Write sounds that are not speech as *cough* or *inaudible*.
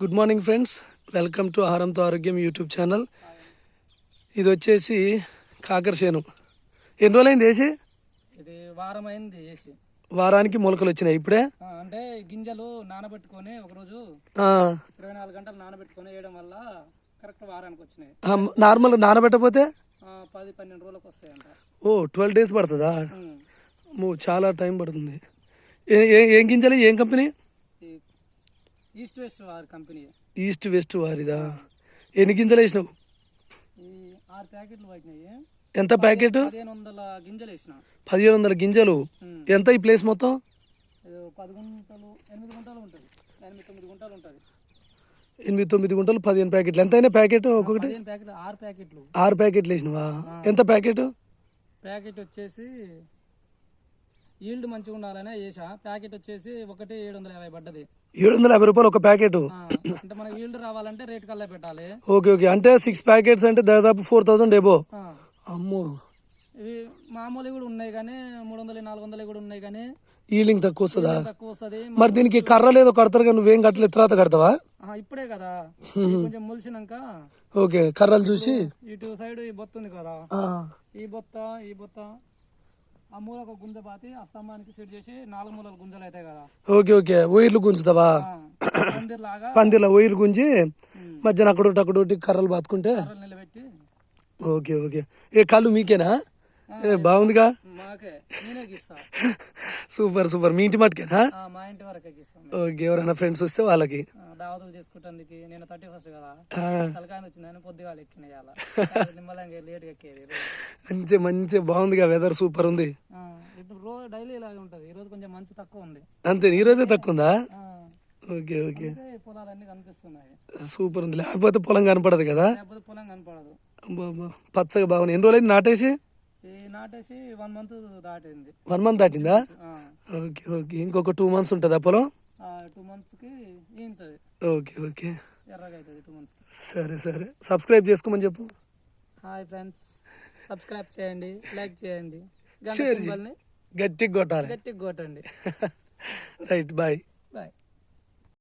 Good morning friends welcome to ఆహారంతో ఆరోగ్యం YouTube channel ఇది వచ్చేసి కాకరశేను. ఎన్ని రోజులైంది వేసి ఇది వారం అయింది వేసి వారానికి మొలకలు వచ్చినాయి ఇప్పుడే అంటే గింజలు నానబెట్టుకొని ఒకరోజు ఇరవై నాలుగు గంటలు నానబెట్టుకొని వేయడం వల్ల కరెక్ట్ వారానికి వచ్చినాయి నార్మల్ నానబెట్టకపోతే? పది పన్నెండు రోజులకు వస్తాయంట ఓ ట్వెల్వ్ డేస్ పడుతుందా? చాలా టైం పడుతుంది. ఏ- గింజలు? ఏం కంపెనీ? ఈస్ట్ వెస్ట్ వారి కంపెనీ. ఈస్ట్ వెస్ట్ వారిదా? ఎన్ని గింజలు వేసినావు? ఈ ఆరు ప్యాకెట్లు పట్టినాయి. ఎంత ప్యాకెట్? పదిహేను వందల గింజలు వేసిన. పదిహేను వందల గింజలు. ఎంత ఈ ప్లేస్ మొత్తం? పది గుంటలు ఎనిమిది గుంటలు ఉంటుంది. ఎనిమిది తొమ్మిది గుంటలు ఉంటుంది. ఎనిమిది తొమ్మిది గుంటలు పదిహేను ప్యాకెట్లు. ఎంత అయినా ప్యాకెట్ ఒక్కొక్కటి? ప్యాకెట్లు ఆరు ప్యాకెట్లు. ఆరు ప్యాకెట్లు వేసినవా? ఎంత ప్యాకెట్? ప్యాకెట్ వచ్చేసి ఈల్డ్ మంచిగా ఉండాలనే వేసా ప్యాకెట్ వచ్చేసి ఒకటి ఏడు వందల యాభై పడ్డది. ఏడు వందల యాభై రూపాయలు ఒక ప్యాకెట్? అంటే మనకి ఈల్డ్ రావాలంటే రేట్ కల్లా పెట్టాలి. Okay okay. అంటే సిక్స్ ప్యాకెట్స్ అంటే దాదాపు ఫోర్ థౌసండ్ ఆ, అమ్మో. ఇవి మామూలు కూడా ఉన్నాయి కానీ మూడు వందలు నాలుగు వందలు కూడా ఉన్నాయి కానీ ఈలింగ్ తక్కువ వస్తుందా? తక్కువ వస్తుంది. మరి దీనికి కర్ర లేదో కడతారు కానీ నువ్వేం కట్టలేదు తర్వాత కడతావా? ఇప్పుడే కదా. కొంచెం ములిసినాక ఓకే కర్రలు చూసి? ఇటు సైడ్ ఈ బొత్త ఉంది కదా ఈ బొత్త ఈ బొత్త. ఆ మూల ఒక గుంజ పాతి ఆ స్తంభానికి సెట్ చేసి నాలుగు మూలలు గుంజలు అవుతాయి కదా. Okay okay. ఓయిర్లు గుంజుతావా? పందిర్లాగా పందిలో ఓయిర్లు గుంజి మధ్యాహ్నం అక్కడ అక్కడ కర్రలు బాతుకుంటే కర్రలు నిలబెట్టి ఓకే ఓకే. ఏ కళ్ళు మీకేనా? ఏ బాగుందిగా? Super super. మీ ఇంటి మట్టుకేనా? ఆ, మా ఇంటి వరకే ఓకే ఎవరైనా ఫ్రెండ్స్ వస్తే వాళ్ళకి. దావతులు చేసుకుంటానికి నేను థర్టీ ఫస్ట్ కదా. తలకాయ వచ్చిందని పొద్దుగా ఎక్కిన ఇవాళ. *laughs* నిమ్మలంగా లేట్ ఎక్కేది. మంచి మంచి బాగుందిగా వెదర్ సూపర్ ఉంది. ఇప్పుడు రోజు డైలీ ఇలాగే ఉంటది. ఈ రోజు కొంచెం మంచు తక్కువ ఉంది. అంతే ఈ రోజే తక్కువ ఉందా? Okay okay. పొలాలన్నీ కనిపిస్తున్నాయి. సూపర్ ఉంది. లేకపోతే పొలం కనపడదు కదా? లేకపోతే పొలం కనపడదు. పచ్చగా బాగుంది ఎన్ని రోజులైంది నాటేసి? నాటేసి వన్ మంత్ దాటింది. One month దాటిందా? Okay okay. ఇంకొక టూ మంత్స్ ఉంటుందా పొలం టూ మంత్స్కి ఈంతది. Okay okay. ఎర్రగా అవుతుంది టూ మంత్స్కి సరే సరే. సబ్స్క్రైబ్ చేసుకోమని చెప్పు. Hi friends. సబ్స్క్రైబ్ చేయండి లైక్ చేయండి. గంట సింబల్ని గట్టిగా కొట్టాలి. గట్టిగా కొట్టండి. *laughs* Right bye. బాయ్.